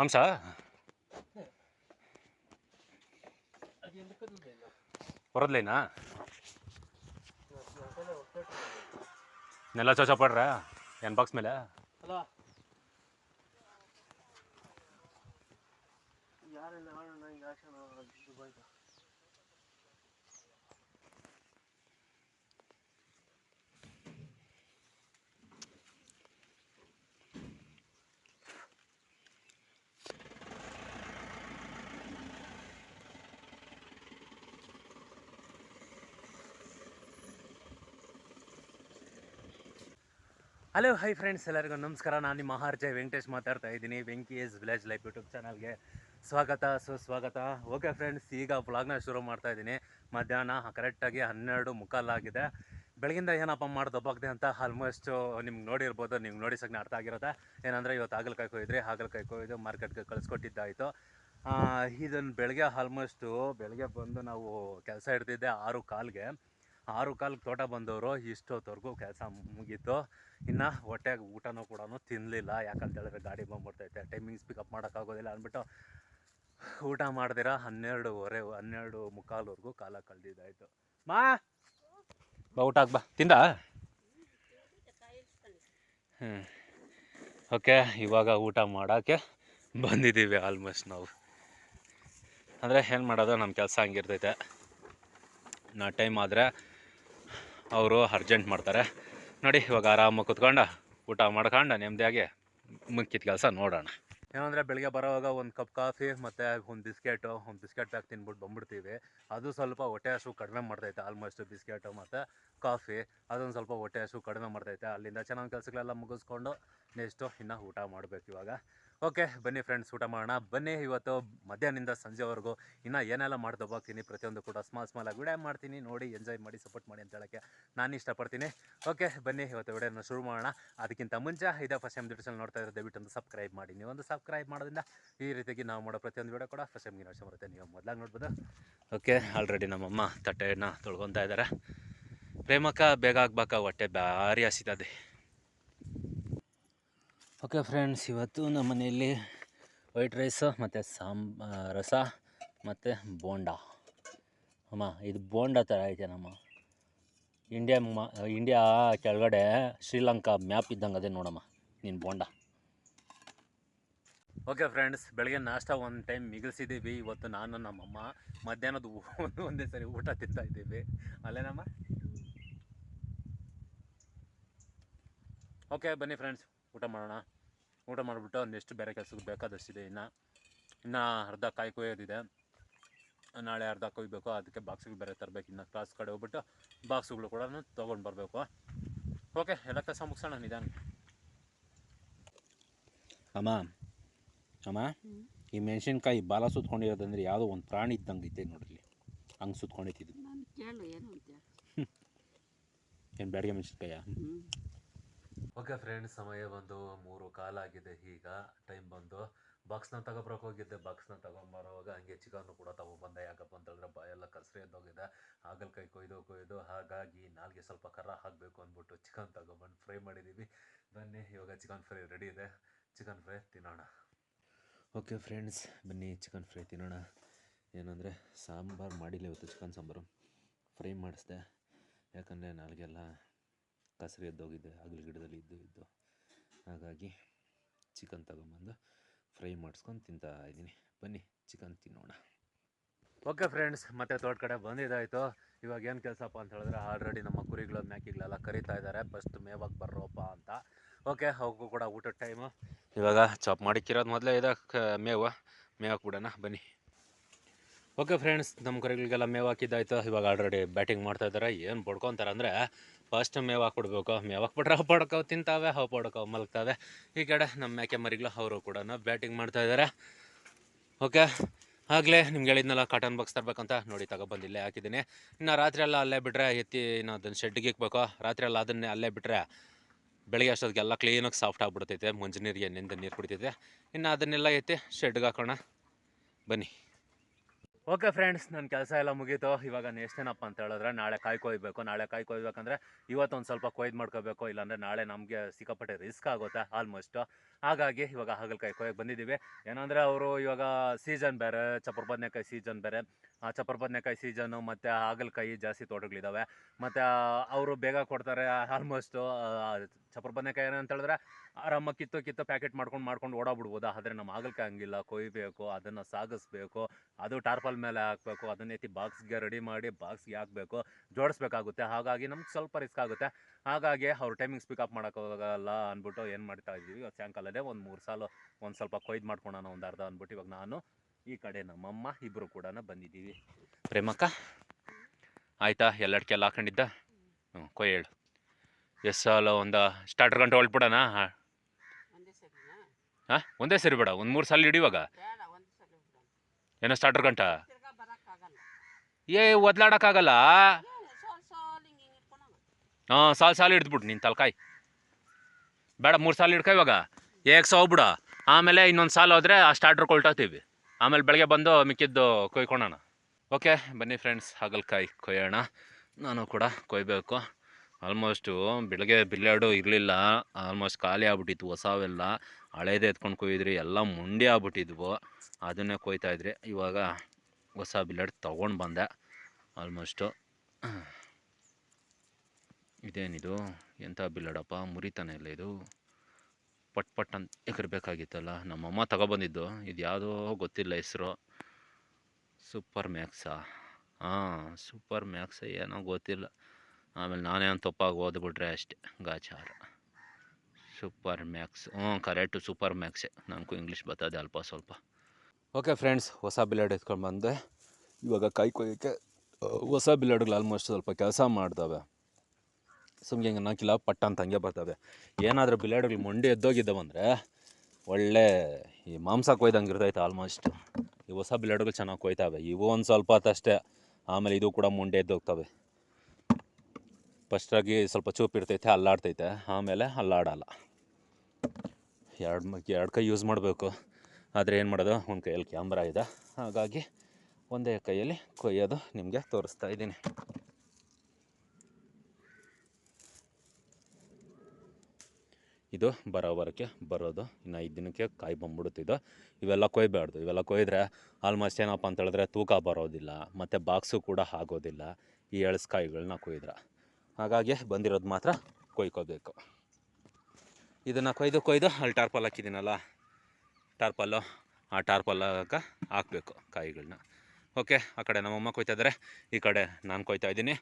ಹಂಸ? ಹೊರದ್ಲೇನಾ? ನೆಲ ಚೋಚ ಪಡ್ರ? ಏನು ಬಾಕ್ಸ್ ಮೇಲೆ? ಯಾರೆಲ್ಲ ಹಲೋ ಹೈ ಫ್ರೆಂಡ್ಸ್ ಎಲ್ಲರಿಗೂ ನಮಸ್ಕಾರ. ನಾನು ನಿಮ್ಮ ಆರ್ಜೆ ವೆಂಕಟೇಶ್ ಮಾತಾಡ್ತಾ ಇದ್ದೀನಿ. Venki S village life YouTube ಚಾನಲ್ಗೆ ಸ್ವಾಗತ, ಸುಸ್ವಾಗತ. ಓಕೆ ಫ್ರೆಂಡ್ಸ್ ಈಗ ಬ್ಲಾಗ್ನ ಶುರು ಮಾಡ್ತಾ ಇದ್ದೀನಿ. ಮಧ್ಯಾಹ್ನ ಕರೆಕ್ಟಾಗಿ ಹನ್ನೆರಡು ಮುಕ್ಕಾಲಾಗಿದೆ. ಬೆಳಗಿಂದ ಏನಪ್ಪ ಮಾಡಿ ದಬ್ಬಾಗಿದೆ ಅಂತ ಆಲ್ಮೋಸ್ಟು ನಿಮ್ಗೆ ನೋಡಿರ್ಬೋದು, ನಿಮ್ಗೆ ನೋಡಿ ಸಗ್ನ ಅರ್ಥ ಆಗಿರುತ್ತೆ. ಏನಂದರೆ ಇವತ್ತು ಹಾಗಲಕಾಯಿ ಕೊಯ್ದ್ರಿ ಹಾಗಲಕಾಯಿ ಕೊಯ್ದು ಮಾರ್ಕೆಟ್ಗೆ ಕಳಿಸ್ಕೊಟ್ಟಿದ್ದಾಯಿತು. ಇದನ್ನು ಬೆಳಗ್ಗೆ ಆಲ್ಮೋಸ್ಟು ಬೆಳಗ್ಗೆ ಬಂದು ನಾವು ಕೆಲಸ ಹಿಡ್ದಿದ್ದೆ ಆರು ಕಾಲ್ಗೆ. ಆರು ಕಾಲ್ಗೆ ತೋಟ ಬಂದವರು, ಇಷ್ಟೊತ್ತವರೆಗೂ ಕೆಲಸ ಮುಗೀತು. ಇನ್ನು ಹೊಟ್ಟೆಗೆ ಊಟನೂ ಕೂಡ ತಿನ್ನಲಿಲ್ಲ ಯಾಕಂತ ಹೇಳಿದ್ರೆ ಗಾಡಿ ಬಂದ್ಬಿಡ್ತೈತೆ. ಟೈಮಿಂಗ್ಸ್ ಪಿಕಪ್ ಮಾಡೋಕ್ಕಾಗೋದಿಲ್ಲ ಅಂದ್ಬಿಟ್ಟು ಊಟ ಮಾಡಿದಿರ ಹನ್ನೆರಡುವರೆ, ಹನ್ನೆರಡು ಮುಕ್ಕಾಲ್ವರೆಗೂ ಕಾಲ ಕಳೆದಿದ್ದಾಯಿತು. ಮಾ! ಬಾ, ಊಟ ಬಾ. ತಿಂದ? ಹ್ಞೂ ಓಕೆ, ಇವಾಗ ಊಟ ಮಾಡೋಕ್ಕೆ ಬಂದಿದ್ದೀವಿ ಆಲ್ಮೋಸ್ಟ್ ನಾವು. ಅಂದರೆ ಏನು ಮಾಡೋದು ನಮ್ಮ ಕೆಲಸ ಹಂಗಿರ್ತೈತೆ. ನಾ ಟೈಮ್ ಆದರೆ ಅವರು ಅರ್ಜೆಂಟ್ ಮಾಡ್ತಾರೆ. ನೋಡಿ, ಇವಾಗ ಆರಾಮಾಗಿ ಕುತ್ಕೊಂಡು, ಊಟ ಮಾಡ್ಕೊಂಡು, ನೆಮ್ಮದಿಯಾಗಿ ಮುಕ್ಕಿದ ಕೆಲಸ ನೋಡೋಣ. ಏನಂದರೆ, ಬೆಳಗ್ಗೆ ಬರೋವಾಗ ಒಂದು ಕಪ್ ಕಾಫಿ ಮತ್ತು ಒಂದು ಬಿಸ್ಕೆಟು, ಒಂದು ಬಿಸ್ಕೆಟ್ ಪ್ಯಾಕ್ ತಿನ್ಬಿಟ್ಟು ಬಂದ್ಬಿಡ್ತೀವಿ. ಅದು ಸ್ವಲ್ಪ ಹೊಟ್ಟೆ ಹಸು ಕಡಿಮೆ ಮಾಡ್ತೈತೆ ಆಲ್ಮೋಸ್ಟ್ ಬಿಸ್ಕೆಟು ಮತ್ತು ಕಾಫಿ. ಅದೊಂದು ಸ್ವಲ್ಪ ಹೊಟ್ಟೆ ಹಸು ಕಡಿಮೆ ಮಾಡ್ತೈತೆ. ಅಲ್ಲಿಂದ ಚೆನ್ನಾಗಿ ಕೆಲಸಗಳೆಲ್ಲ ಮುಗಿಸ್ಕೊಂಡು ನೆಕ್ಸ್ಟು ಇನ್ನು ಊಟ ಮಾಡಬೇಕು ಇವಾಗ. ಓಕೆ, ಬನ್ನಿ ಫ್ರೆಂಡ್ಸ್ ಊಟ ಮಾಡೋಣ. ಬನ್ನಿ, ಇವತ್ತು ಮಧ್ಯಾಹ್ನದಿಂದ ಸಂಜೆವರೆಗೂ ಇನ್ನು ಏನೆಲ್ಲ ಮಾಡ್ತಾ ಹೋಗ್ತೀನಿ ಪ್ರತಿಯೊಂದು ಕೂಡ ಸ್ಮಾಲ್ ಸ್ಮಾಲ್ ಆಗಿ ವಿಡಿಯೋ ಮಾಡ್ತೀನಿ. ನೋಡಿ ಎಂಜಾಯ್ ಮಾಡಿ ಸಪೋರ್ಟ್ ಮಾಡಿ ಅಂತ ಹೇಳೋಕ್ಕೆ ನಾನು ಇಷ್ಟಪಡ್ತೀನಿ. ಓಕೆ, ಬನ್ನಿ, ಇವತ್ತು ವಿಡಿಯೋನ ಶುರು ಮಾಡೋಣ. ಅದಕ್ಕಿಂತ ಮುಂಚೆ ಇದೇ ಫಸ್ಟ್ ಟೈಮ್ ನೋಡ್ತಾ ಇರೋ ದಯವಿಟ್ಟು ಒಂದು ಸಬ್ಸ್ಕ್ರೈಬ್ ಮಾಡಿ. ನೀವು ಒಂದು ಸಬ್ಸ್ಕ್ರೈಬ್ ಮಾಡೋದ್ರಿಂದ ಈ ರೀತಿಯಾಗಿ ನಾವು ಮಾಡೋ ಪ್ರತಿಯೊಂದು ವಿಡಿಯೋ ಕೂಡ ಫಸ್ಟ್ ಟೈಮ್ಗೆ ವರ್ಷ ಬರುತ್ತೆ. ನೀವು ಮೊದಲಾಗಿ ನೋಡ್ಬೋದು. ಓಕೆ ಆಲ್ರೆಡಿ ನಮ್ಮಮ್ಮ ತಟ್ಟೆಯನ್ನು ತೊಳ್ಕೊತಾ ಇದ್ದಾರೆ ಪ್ರೇಮಕ್ಕ, ಬೇಗ ಆಗ್ಬೇಕಾ, ಹೊಟ್ಟೆ ಭಾರಿ ಹಸಿತದೆ. ಓಕೆ ಫ್ರೆಂಡ್ಸ್ ಇವತ್ತು ನಮ್ಮ ಮನೆಯಲ್ಲಿ ವೈಟ್ ರೈಸ್ ಮತ್ತು ಸಾಂಬ ರಸ, ಮತ್ತು ಬೋಂಡ. ಅಮ್ಮ, ಇದು ಬೋಂಡ ಥರ ಐತೆ ನಮ್ಮ ಇಂಡಿಯಾ ಮ ಇಂಡಿಯಾ ಕೆಳಗಡೆ ಶ್ರೀಲಂಕಾ ಮ್ಯಾಪ್ ಇದ್ದಂಗೆ ಅದೇ ನೋಡಮ್ಮ ನಿನ್ನ ಬೋಂಡ. ಓಕೆ ಫ್ರೆಂಡ್ಸ್ ಬೆಳಗ್ಗೆ ನಾಷ್ಟ ಒಂದು ಟೈಮ್ ಮಿಗಿಲ್ಸಿದ್ದೀವಿ. ಇವತ್ತು ನಾನು ನಮ್ಮಮ್ಮ ಮಧ್ಯಾಹ್ನದ ಒಂದು ಒಂದೇ ಸರಿ ಊಟ ತಿಂತಾ ಇದ್ದೀವಿ. ಅಲ್ಲೇನಮ್ಮ? ಓಕೆ ಬನ್ನಿ ಫ್ರೆಂಡ್ಸ್ ಊಟ ಮಾಡೋಣ. ಊಟ ಮಾಡಿಬಿಟ್ಟು ಒಂದಿಷ್ಟು ಬೇರೆ ಕೆಲಸಕ್ಕೆ ಬೇಕಾದಷ್ಟಿದೆ ಇನ್ನು. ಇನ್ನು ಅರ್ಧ ಕಾಯಿ ಕೊಯ್ಯೋದಿದೆ. ನಾಳೆ ಅರ್ಧ ಕೊಯ್ಬೇಕು ಅದಕ್ಕೆ ಬಾಕ್ಸ್ಗಳು ಬೇರೆ ತರಬೇಕು. ಇನ್ನು ಕ್ಲಾಸ್ ಕಡೆ ಹೋಗ್ಬಿಟ್ಟು ಬಾಕ್ಸ್ಗಳು ಕೂಡ ತೊಗೊಂಡು ಬರಬೇಕು. ಓಕೆ ಎಲ್ಲ ಕೆಲಸ ಮುಗಿಸೋಣ ನಿಧಾನ ಅಮ್ಮ ಅಮ್ಮ ಈ ಮೆಣಸಿನ್ಕಾಯಿ ಬಾಲ ಸುತ್ಕೊಂಡಿರೋದಂದ್ರೆ ಯಾವುದೋ ಒಂದು ಪ್ರಾಣಿ ಇದ್ದಂಗೆ ಐತೆ ನೋಡ್ರಿ. ಹಂಗೆ ಸುತ್ಕೊಂಡಿದ್ದು ನಾನು ಕೇಳು ಏನು ಅಂತ ಏನು ಬ್ಯಾಡಿಗೆ ಮೆಣಸಿನ್ಕಾಯ? ಓಕೆ ಫ್ರೆಂಡ್ಸ್, ಸಮಯ ಬಂದು ಮೂರು ಕಾಲಾಗಿದೆ ಈಗ ಟೈಮ್ ಬಂದು ಬಾಕ್ಸ್ನ ತಗೊಬರಕ್ಕೆ ಹೋಗಿದ್ದೆ. ಬಾಕ್ಸ್ನ ತಗೊಂಬರೋವಾಗ ಹಂಗೆ ಚಿಕನ್ನು ಕೂಡ ತಗೊಂಬಂದೆ ಯಾಕಪ್ಪ ಅಂತಂದ್ರೆ ಬಾಯೆಲ್ಲ ಕಸರಿ ಎದ್ದೋಗಿದೆ. ಹಾಗಲಕಾಯಿ ಕೊಯ್ದು ಕೊಯ್ದು ಹಾಗಾಗಿ ನಾಲ್ಗೆ ಸ್ವಲ್ಪ ಕರ ಹಾಕಬೇಕು ಅಂದ್ಬಿಟ್ಟು ಚಿಕನ್ ತಗೊಂಬಂದು ಫ್ರೈ ಮಾಡಿದ್ದೀವಿ ಬನ್ನಿ, ಇವಾಗ ಚಿಕನ್ ಫ್ರೈ ರೆಡಿ ಇದೆ. ಚಿಕನ್ ಫ್ರೈ ತಿನ್ನೋಣ. ಓಕೆ ಫ್ರೆಂಡ್ಸ್, ಬನ್ನಿ ಚಿಕನ್ ಫ್ರೈ ತಿನ್ನೋಣ. ಏನಂದರೆ ಸಾಂಬಾರು ಮಾಡಿಲ್ಲ ಇವತ್ತು ಚಿಕನ್ ಸಾಂಬಾರು. ಫ್ರೈ ಮಾಡಿಸ್ದೆ. ಯಾಕಂದರೆ ನಾಲ್ಗೆಲ್ಲ ಕಸರು ಎದ್ದೋಗಿದೆ, ಹಗಲು ಗಿಡದಲ್ಲಿ ಇದ್ದು ಇದ್ದು. ಹಾಗಾಗಿ ಚಿಕನ್ ತಗೊಂಬಂದು ಫ್ರೈ ಮಾಡಿಸ್ಕೊಂಡು ತಿಂತಾ ಇದ್ದೀನಿ. ಬನ್ನಿ ಚಿಕನ್ ತಿನ್ನೋಣ. ಓಕೆ ಫ್ರೆಂಡ್ಸ್ ಮತ್ತೆ ತೋಟ ಕಡೆ ಬಂದಿದ್ದಾಯಿತು. ಇವಾಗ ಏನು ಕೆಲಸಪ್ಪ ಅಂತ ಹೇಳಿದ್ರೆ ಆಲ್ರೆಡಿ ನಮ್ಮ ಕುರಿಗಳು ಮ್ಯಾಕಿಗಳೆಲ್ಲ ಕರಿತಾ ಇದ್ದಾರೆ. ಫಸ್ಟ್ ಮೇವಾಗಿ ಬರ್ರೋಪ್ಪ ಅಂತ. ಓಕೆ ಅವಕ್ಕೂ ಕೂಡ ಊಟದ ಟೈಮು ಇವಾಗ ಚಾಪ್ ಮಾಡಿಕ್ಕಿರೋದು ಮೊದಲೇ ಇದೆ ಮೇವು. ಮೇವು ಕೂಡಣ ಬನ್ನಿ. ಓಕೆ ಫ್ರೆಂಡ್ಸ್ ನಮ್ಮ ಕುರಿಗಳಿಗೆಲ್ಲ ಮೇವು ಹಾಕಿದ್ದಾಯ್ತು. ಇವಾಗ ಆಲ್ರೆಡಿ ಬ್ಯಾಟಿಂಗ್ ಮಾಡ್ತಾ ಇದ್ದಾರೆ. ಏನು ಬಡ್ಕೊತಾರೆ ಅಂದರೆ ಫಸ್ಟ್ ಮೇವು ಕೊಡ್ಬೇಕು ಮೇವು ಹಾಕ್ಬಿಟ್ರೆ ಅವು ಪಡ್ಕವು ತಿಂತಾವೆ ಅವು ಪಡ್ಕವು ಮಲಗ್ತಾವೆ. ಈ ಕಡೆ ನಮ್ಮ ಮೇಕೆ ಮರಿಗಳು ಅವರು ಕೂಡ ಬ್ಯಾಟಿಂಗ್ ಮಾಡ್ತಾ ಇದ್ದಾರೆ ಓಕೆ, ಆಗಲೇ ನಿಮ್ಗೆ ಹೇಳಿದ್ನಲ್ಲ ಕಾಟನ್ ಬಾಕ್ಸ್ ತರಬೇಕಂತ ನೋಡಿ ತಗೊಬಂದು ಇಲ್ಲೇ ಹಾಕಿದ್ದೀನಿ. ಇನ್ನು ರಾತ್ರಿ ಎಲ್ಲ ಅಲ್ಲೇ ಬಿಟ್ಟರೆ ಎತ್ತಿ, ಇನ್ನು ಅದನ್ನು ಶೆಡ್ಗೆ ಇಕ್ಬೇಕು. ರಾತ್ರಿ ಎಲ್ಲ ಅದನ್ನೇ ಅಲ್ಲೇ ಬಿಟ್ಟರೆ ಬೆಳಗ್ಗೆ ಅಷ್ಟೊತ್ತಿಗೆಲ್ಲ ಕ್ಲೀನಾಗಿ ಸಾಫ್ಟ್ ಆಗಿಬಿಡ್ತೈತೆ. ಮಂಜು ನೀರಿಗೆ ನೆಂದು ನೀರು ಕುಡಿತೈತೆ. ಇನ್ನು ಅದನ್ನೆಲ್ಲ ಎತ್ತಿ ಶೆಡ್ಗೆ ಹಾಕೋಣ. ಬನ್ನಿ. ಓಕೆ ಫ್ರೆಂಡ್ಸ್ ನನ್ನ ಕೆಲಸ ಎಲ್ಲ ಮುಗೀತು. ಇವಾಗ ನೆಕ್ಸ್ಟ್ ಏನಪ್ಪ ಅಂತ ಹೇಳಿದ್ರೆ, ನಾಳೆ ಕಾಯಿ ಕೊಯ್ಬೇಕು ನಾಳೆ ಕಾಯಿ ಕೊಯ್ಬೇಕಂದ್ರೆ ಇವತ್ತು ಒಂದು ಸ್ವಲ್ಪ ಕೊಯ್ದು ಮಾಡ್ಕೋಬೇಕು. ಇಲ್ಲಾಂದರೆ ನಾಳೆ ನಮಗೆ ಸಿಕ್ಕಾಪಟ್ಟೆ ರಿಸ್ಕ್ ಆಗುತ್ತೆ ಆಲ್ಮೋಸ್ಟ್ ಹಾಗಾಗಿ ಇವಾಗ ಹಾಗಲಕಾಯಿ ಕೊಯ್ಯಕ್ಕೆ ಬಂದಿದ್ದೀವಿ. ಏನಂದರೆ ಅವರು ಇವಾಗ ಸೀಸನ್ ಬೇರೆ ಚಪ್ಪರ್ ಬದನೆಕಾಯಿ ಸೀಸನ್ ಬೇರೆ. ಆ ಚಪ್ಪರ ಬದನೆಕಾಯಿ ಸೀಸನು ಮತ್ತು ಹಾಗಲಕಾಯಿ ಜಾಸ್ತಿ ತೋಟಗಳಿದ್ದಾವೆ ಮತ್ತು ಅವರು ಬೇಗ ಕೊಡ್ತಾರೆ ಆಲ್ಮೋಸ್ಟು ಚಪ್ಪರ ಬದನೆಕಾಯಿ ಏನಂತ ಹೇಳಿದ್ರೆ ಆರಾಮಾಗಿ ಕಿತ್ತು ಕಿತ್ತು ಪ್ಯಾಕೆಟ್ ಮಾಡ್ಕೊಂಡು ಮಾಡ್ಕೊಂಡು ಓಡಾಬಿಡ್ಬೋದು ಆದರೆ ನಮ್ಮ ಹಾಗಲಕಾಯಿ ಹಂಗಿಲ್ಲ. ಕೊಯ್ಬೇಕು, ಅದನ್ನು ಸಾಗಿಸ್ಬೇಕು, ಅದು ಟಾರ್ಪಲ್ ಮೇಲೆ ಹಾಕಬೇಕು, ಅದನ್ನ ಎತ್ತಿ ಬಾಕ್ಸ್ಗೆ ರೆಡಿ ಮಾಡಿ ಬಾಕ್ಸ್ಗೆ ಹಾಕಬೇಕು, ಜೋಡಿಸ್ಬೇಕಾಗುತ್ತೆ. ಹಾಗಾಗಿ ನಮ್ಗೆ ಸ್ವಲ್ಪ ರಿಸ್ಕ್ ಆಗುತ್ತೆ. ಹಾಗಾಗಿ ಅವ್ರ ಟೈಮಿಂಗ್ಸ್ ಪಿಕಪ್ ಮಾಡೋಕ್ಕಾಗಲ್ಲ ಅಂದ್ಬಿಟ್ಟು ಏನು ಮಾಡ್ತಾ ಇದ್ದೀವಿ? ಸಾಯಂಕಾಲದೇ ಒಂದು ಮೂರು ಸಾಲು ಒಂದು ಸ್ವಲ್ಪ ಕೊಯ್ದು ಮಾಡ್ಕೊಳೋಣ ಒಂದು ಅರ್ಧ ಅಂದ್ಬಿಟ್ಟು ಇವಾಗ ನಾನು ಈ ಕಡೆ ನಮ್ಮಮ್ಮ ಇಬ್ಬರು ಕೂಡ ಬಂದಿದ್ದೀವಿ. ಪ್ರೇಮಕ್ಕ ಆಯಿತಾ? ಎಲ್ಲಡ್ಕೆ ಎಲ್ಲ ಹಾಕೊಂಡಿದ್ದ? ಹ್ಞೂ ಕೊಯ್ ಹೇಳು. ಎಸ್ ಸಾಲ ಒಂದು ಸ್ಟಾರ್ಟರ್ ಗಂಟೆ ಹೊಳ್ಬಿಡೋಣ ಹಾಂ. ಒಂದೇ ಸರಿನಾ? ಹಾಂ? ಒಂದೇ ಸರಿ ಬೇಡ. ಒಂದು ಮೂರು ಸಾಲ ಹಿಡಿಯುವಾಗ? ಏನೋ ಸ್ಟಾರ್ಟರ್ ಗಂಟ? ಏ ಒದ್ಲಾಡೋಕ್ಕಾಗಲ್ಲ? ಹಾಂ ಸಾಲು ಸಾಲು ಹಿಡಿದ್ಬಿಟ್ಟು ನೀನು ತಲ್ಕಾಯಿ. ಬೇಡ ಮೂರು ಸಾಲು ಹಿಡ್ಕೊ ಇವಾಗ. ಏಕ್ ಸಾವು ಬಿಡ. ಆಮೇಲೆ ಇನ್ನೊಂದು ಸಾಲು ಹೋದರೆ ಆ ಸ್ಟಾರ್ಟರ್ ಕೊಳ್ಟಾತೀವಿ ಆಮೇಲೆ ಬೆಳಗ್ಗೆ ಬಂದು ಮಿಕ್ಕಿದ್ದು ಕೊಯ್ಕೊಳೋಣ. ಓಕೆ, ಬನ್ನಿ ಫ್ರೆಂಡ್ಸ್ ಹಾಗಲಕಾಯಿ ಕೊಯ್ಯೋಣ. ನಾನು ಕೂಡ ಕೊಯ್ಬೇಕು. ಆಲ್ಮೋಸ್ಟು ಬೆಳಗ್ಗೆ ಬಿಲ್ಲಾಡು ಇರಲಿಲ್ಲ. ಆಲ್ಮೋಸ್ಟ್ ಖಾಲಿ ಆಗ್ಬಿಟ್ಟಿತ್ತು ಹೊಸವೆಲ್ಲ. ಹಳೇದೇ ಎತ್ಕೊಂಡು ಕೊಯ್ದ್ರಿ, ಎಲ್ಲ ಮುಂಡಿ ಆಗ್ಬಿಟ್ಟಿದ್ವು. ಅದನ್ನೇ ಕೊಯ್ತಾಯಿದ್ರಿ ಇವಾಗ ಹೊಸ ಬಿಲ್ಲಾಡ್ ತೊಗೊಂಡು ಬಂದೆ. ಆಲ್ಮೋಸ್ಟು ಇದೇನಿದು? ಎಂಥ ಬಿಲ್ಲಾಡಪ್ಪ ಮುರಿತಾನೆ ಇಲ್ಲ ಇದು. ಪಟ್ ಪಟ್ ಅಂತ ಎಗರ್ಬೇಕಾಗಿತ್ತಲ್ಲ ನಮ್ಮಮ್ಮ ತಗೊಬಂದಿದ್ದು. ಇದು ಯಾವುದೋ ಗೊತ್ತಿಲ್ಲ ಹೆಸರು. ಸೂಪರ್ ಮ್ಯಾಕ್ಸಾ. ಹಾಂ, ಸೂಪರ್ ಮ್ಯಾಕ್ಸ ಏನೋ ಗೊತ್ತಿಲ್ಲ. ಆಮೇಲೆ ನಾನೇ ಒಂದು ತಪ್ಪಾಗಿ ಓದ್ಬಿಟ್ರೆ ಅಷ್ಟೆ. ಗಾಚಾರ. Super Max. ಹ್ಞೂ, ಕರೆಕ್ಟು ಸೂಪರ್ ಮ್ಯಾಕ್ಸೆ. ನನಗೂ ಇಂಗ್ಲೀಷ್ ಬರ್ತದೆ ಅಲ್ಪ ಸ್ವಲ್ಪ. ಓಕೆ ಫ್ರೆಂಡ್ಸ್, ಹೊಸ ಬಿಲ್ಲಾಡ್ ಎತ್ಕೊಂಡು ಬಂದೆ. ಇವಾಗ ಕೈ ಹೊಸ ಬಿಲ್ಲಾಡ್ಗಳು ಆಲ್ಮೋಸ್ಟ್ ಸ್ವಲ್ಪ ಕೆಲಸ ಮಾಡ್ತವೆ ಸುಮ್ಗೆ ಹಿಂಗೆ ನಾಕಿಲ್ಲ ಪಟ್ಟ ಅಂತ ಹಂಗೆ ಬರ್ತವೆ ಏನಾದರೂ ಬಿಲೇಡ್ಗಳು ಮೊಂಡಿ ಎದ್ದೋಗಿದ್ದವಂದರೆ ಒಳ್ಳೆ ಈ ಮಾಂಸ ಕೊಯ್ದಂಗೆ ಇರ್ತೈತೆ ಆಲ್ಮೋಸ್ಟ್ ಈ ಹೊಸ ಬಿಲೇಡ್ಗಳು ಚೆನ್ನಾಗಿ ಕೊಯ್ತಾವೆ. ಇವು ಒಂದು ಸ್ವಲ್ಪ ಹೊತ್ತಷ್ಟೇ ಆಮೇಲೆ ಇದು ಕೂಡ ಮೊಂಡೆ ಎದ್ದೋಗ್ತವೆ. ಫಸ್ಟಾಗಿ ಸ್ವಲ್ಪ ಚೂಪ್ ಇರ್ತೈತೆ, ಅಲ್ಲಾಡ್ತೈತೆ. ಆಮೇಲೆ ಅಲ್ಲಾಡಲ್ಲ. ಎರಡು ಎರಡು ಕೈ ಯೂಸ್ ಮಾಡಬೇಕು. ಆದರೆ ಏನು ಮಾಡೋದು? ಒಂದು ಕೈಯಲ್ಲಿ ಕ್ಯಾಮ್ರಾ ಇದೆ. ಹಾಗಾಗಿ ಒಂದೇ ಕೈಯಲ್ಲಿ ಕೊಯ್ಯೋದು ನಿಮಗೆ ತೋರಿಸ್ತಾ ಇದ್ದೀನಿ. ಇದು ಬರೋವರಕ್ಕೆ ಬರೋದು. ಇನ್ನು ಐದು ದಿನಕ್ಕೆ ಕಾಯಿ ಬಂದ್ಬಿಡುತ್ತಿದ್ದು ಇವೆಲ್ಲ ಕೊಯ್ಬಾರ್ದು. ಇವೆಲ್ಲ ಕೊಯ್ದ್ರೆ ಆಲ್ಮೋಸ್ಟ್ ಏನಪ್ಪ ಅಂತ ಹೇಳಿದ್ರೆ ತೂಕ ಬರೋದಿಲ್ಲ, ಮತ್ತು ಬಾಕ್ಸು ಕೂಡ ಆಗೋದಿಲ್ಲ ಈ ಎಳಸ್ಕಾಯಿಗಳನ್ನ ಕೊಯ್ದ್ರೆ. ಹಾಗಾಗಿ ಬಂದಿರೋದು ಮಾತ್ರ ಕೊಯ್ಕೋಬೇಕು. ಇದನ್ನು ಕೊಯ್ದು ಕೊಯ್ದು ಅಲ್ಲಿ ಟಾರ್ಪಲ್ ಹಾಕಿದ್ದೀನಲ್ಲ, ಟಾರ್ಪಲ್ಲು, ಆ ಟಾರ್ಪಲ್ಲಾಗ ಹಾಕಬೇಕು ಕಾಯಿಗಳನ್ನ ಓಕೆ, ಆ ಕಡೆ ನಮ್ಮಮ್ಮ ಕೊಯ್ತಾ ಇದ್ದಾರೆ ಈ ಕಡೆ ನಾನು ಕೊಯ್ತಾ ಇದ್ದೀನಿ.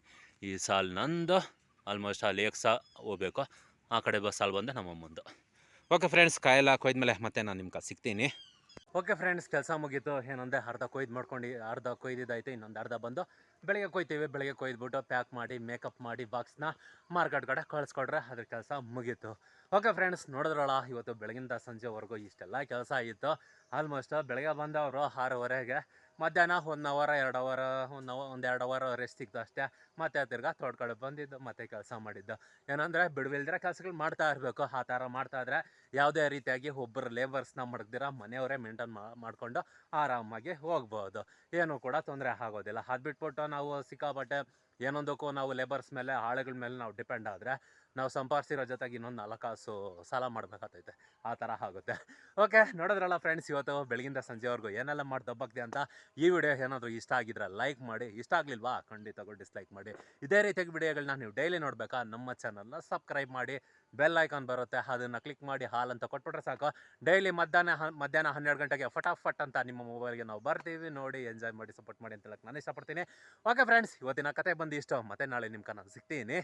ಈ ಸಾಲು ನಂದು ಆಲ್ಮೋಸ್ಟ್ ಅಲ್ಲಿ ಏಕ್ ಸಹ ಹೋಗ್ಬೇಕು. ಆ ಕಡೆ ಬಸ್ಸಲ್ಲಿ ಬಂದೆ ನಮ್ಮ ನಮ್ಮಮ್ಮಂದು ಓಕೆ ಫ್ರೆಂಡ್ಸ್ ಕಾಯೆಲ್ಲ ಕೊಯ್ದ್ಮೇಲೆ ಮತ್ತೆ ನಾನು ನಿಮ್ಗೆ ಸಿಗ್ತೀನಿ ಓಕೆ ಫ್ರೆಂಡ್ಸ್ ಕೆಲಸ ಮುಗೀತು. ಏನಂದರೆ ಅರ್ಧ ಕೊಯ್ದು ಮಾಡ್ಕೊಂಡು ಅರ್ಧ ಕೊಯ್ದಿದ್ದಾಯ್ತು ಇನ್ನೊಂದು ಅರ್ಧ ಬಂದು ಬೆಳಗ್ಗೆ ಕೊಯ್ತೀವಿ. ಬೆಳಗ್ಗೆ ಕೊಯ್ದುಬಿಟ್ಟು ಪ್ಯಾಕ್ ಮಾಡಿ ಮೇಕಪ್ ಮಾಡಿ ಬಾಕ್ಸ್ನ ಮಾರ್ಕೆಟ್ ಕಡೆ ಕಳಿಸ್ಕೊಡ್ರೆ ಅದ್ರ ಕೆಲಸ ಮುಗೀತು. ಓಕೆ ಫ್ರೆಂಡ್ಸ್ ನೋಡಿದ್ರಲ್ಲ ಇವತ್ತು ಬೆಳಗಿಂದ ಸಂಜೆವರೆಗೂ ಇಷ್ಟೆಲ್ಲ ಕೆಲಸ ಆಗಿತ್ತು ಆಲ್ಮೋಸ್ಟ್ ಬೆಳಗ್ಗೆ ಬಂದವರು ಆರೂವರೆಗೆ ಮಧ್ಯಾಹ್ನ ಒನ್ ಅವರ್ ಎರಡು ಅವರ್ ಒನ್ ಅವ ಒಂದು ಎರಡು ಅವರ್ ರೆಸ್ಟ್ ಸಿಕ್ತು ಅಷ್ಟೇ. ಮತ್ತೆ ತಿರ್ಗಾ ತೋಟ ಬಂದಿದ್ದು, ಮತ್ತೆ ಕೆಲಸ ಮಾಡಿದ್ದು. ಏನಂದರೆ ಬಿಡುವಿಲ್ದಿರ ಕೆಲಸಗಳು ಮಾಡ್ತಾ ಇರಬೇಕು. ಆ ಥರ ಮಾಡ್ತಾ ಇದ್ರೆ ಯಾವುದೇ ರೀತಿಯಾಗಿ ಒಬ್ಬರು ಲೇಬರ್ಸ್ನ ಮಡಗ್ದಿರ ಮನೆಯವರೇ ಮೇಂಟೈನ್ ಮಾಡಿಕೊಂಡು ಆರಾಮಾಗಿ ಹೋಗ್ಬೋದು. ಏನೂ ಕೂಡ ತೊಂದರೆ ಆಗೋದಿಲ್ಲ. ಅದು ಬಿಟ್ಬಿಟ್ಟು ನಾವು ಸಿಕ್ಕಾಪಟ್ಟೆ ಏನೊಂದಕ್ಕೂ ನಾವು ಲೇಬರ್ಸ್ ಮೇಲೆ, ಹಾಳೆಗಳ ಮೇಲೆ ನಾವು ಡಿಪೆಂಡ್ ಆದರೆ ನಾವು ಸಂಪಾದಿಸಿರೋ ಜೊತೆಗೆ ಇನ್ನೊಂದು ನಾಲ್ಕು ಸಾಲ ಮಾಡಬೇಕಾಗ್ತೈತೆ ಆ ಥರ ಆಗುತ್ತೆ. ಓಕೆ ನೋಡಿದ್ರಲ್ಲ ಫ್ರೆಂಡ್ಸ್ ಇವತ್ತು ಬೆಳಗಿಂದ ಸಂಜೆವರೆಗೂ ಏನೆಲ್ಲ ಮಾಡಿ ದಬ್ಬಾಕ್ದೆ ಅಂತ ಈ ವಿಡಿಯೋ ಏನಾದರೂ ಇಷ್ಟ ಆಗಿದ್ರೆ ಲೈಕ್ ಮಾಡಿ, ಇಷ್ಟ ಆಗಲಿಲ್ವಾ ಖಂಡಿತಗೂ ಡಿಸ್ಲೈಕ್ ಮಾಡಿ. ಇದೇ ರೀತಿಯಾಗಿ ವಿಡಿಯೋಗಳನ್ನ ನೀವು ಡೈಲಿ ನೋಡಬೇಕಾ ನಮ್ಮ ಚಾನಲ್ನ ಸಬ್ಸ್ಕ್ರೈಬ್ ಮಾಡಿ. ಬೆಲ್ ಐಕಾನ್ ಬರುತ್ತೆ, ಅದನ್ನು ಕ್ಲಿಕ್ ಮಾಡಿ ಹಾಲ್ ಅಂತ ಕೊಟ್ಬಿಟ್ರೆ ಸಾಕು. ಡೈಲಿ ಮಧ್ಯಾಹ್ನ ಮಧ್ಯಾಹ್ನ ಹನ್ನೆರಡು ಗಂಟೆಗೆ ಫಟಾಫಟ್ ಅಂತ ನಿಮ್ಮ ಮೊಬೈಲ್ಗೆ ನಾವು ಬರ್ತೀವಿ. ನೋಡಿ ಎಂಜಾಯ್ ಮಾಡಿ ಸಪೋರ್ಟ್ ಮಾಡಿ ಅಂತ ಹೇಳಕ್ಕೆ ನಾನು ಇಷ್ಟಪಡ್ತೀನಿ. ಓಕೆ ಫ್ರೆಂಡ್ಸ್ ಇವತ್ತಿನ ಕತೆ ಬಂದು ಇಷ್ಟ ಮತ್ತೆ ನಾಳೆ ನಿಮ್ಗೆ ನಾನು ಸಿಗ್ತೀನಿ.